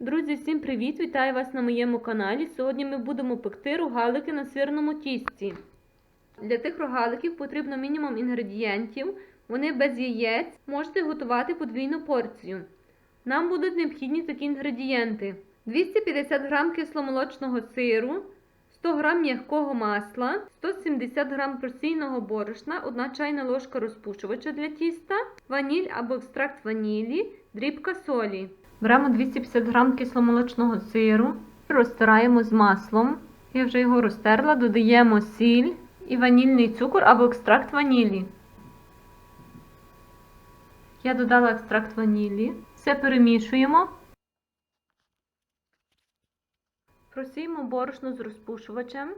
Друзі, всім привіт! Вітаю вас на моєму каналі. Сьогодні ми будемо пекти рогалики на сирному тісті. Для тих рогаликів потрібно мінімум інгредієнтів. Вони без яєць. Можете готувати подвійну порцію. Нам будуть необхідні такі інгредієнти: 250 г кисломолочного сиру, 100 г м'якого масла, 170 г просійного борошна, 1 чайна ложка розпушувача для тіста, ваніль або екстракт ванілі, дрібка солі. Беремо 250 г кисломолочного сиру, розтираємо з маслом. Я вже його розтерла, додаємо сіль і ванільний цукор або екстракт ванілі. Я додала екстракт ванілі. Все перемішуємо. Просіємо борошно з розпушувачем.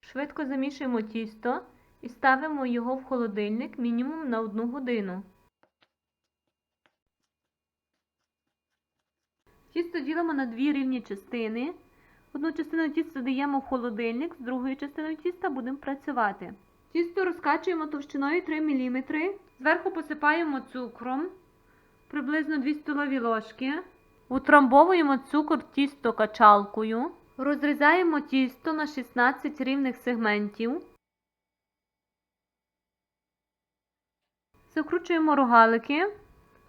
Швидко замішуємо тісто і ставимо його в холодильник мінімум на 1 годину. Тісто ділимо на дві рівні частини. Одну частину тіста даємо в холодильник, з другою частиною тіста будемо працювати. Тісто розкачуємо товщиною 3 мм. Зверху посипаємо цукром приблизно 2 столові ложки. Утрамбовуємо цукор тісто качалкою. Розрізаємо тісто на 16 рівних сегментів. Закручуємо рогалики.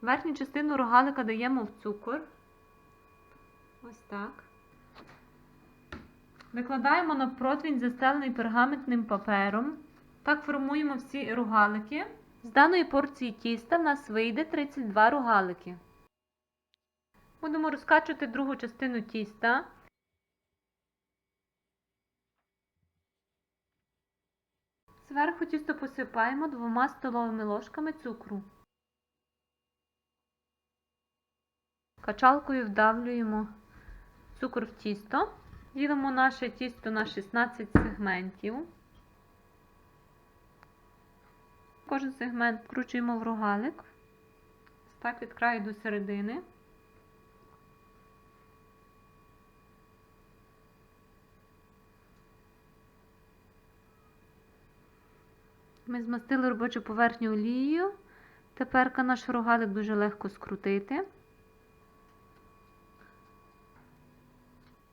Верхню частину рогалика даємо в цукор. Ось так. Викладаємо на противень, застелений пергаментним папером. Так формуємо всі рогалики. З даної порції тіста в нас вийде 32 рогалики. Будемо розкачувати другу частину тіста. Зверху тісто посипаємо двома столовими ложками цукру. Качалкою вдавлюємо цукор в тісто. Ділимо наше тісто на 16 сегментів. Кожен сегмент вкручуємо в рогалик. Так від краю до середини. Ми змастили робочу поверхню олією. Тепер наш рогалик дуже легко скрутити.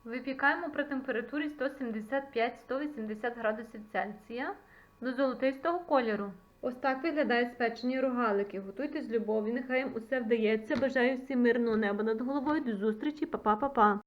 Випікаємо при температурі 175-180 градусів Цельсія до золотистого кольору. Ось так виглядають спечені рогалики. Готуйте з любов'ю, нехай їм усе вдається. Бажаю всім мирного неба над головою. До зустрічі, па-па-па-па!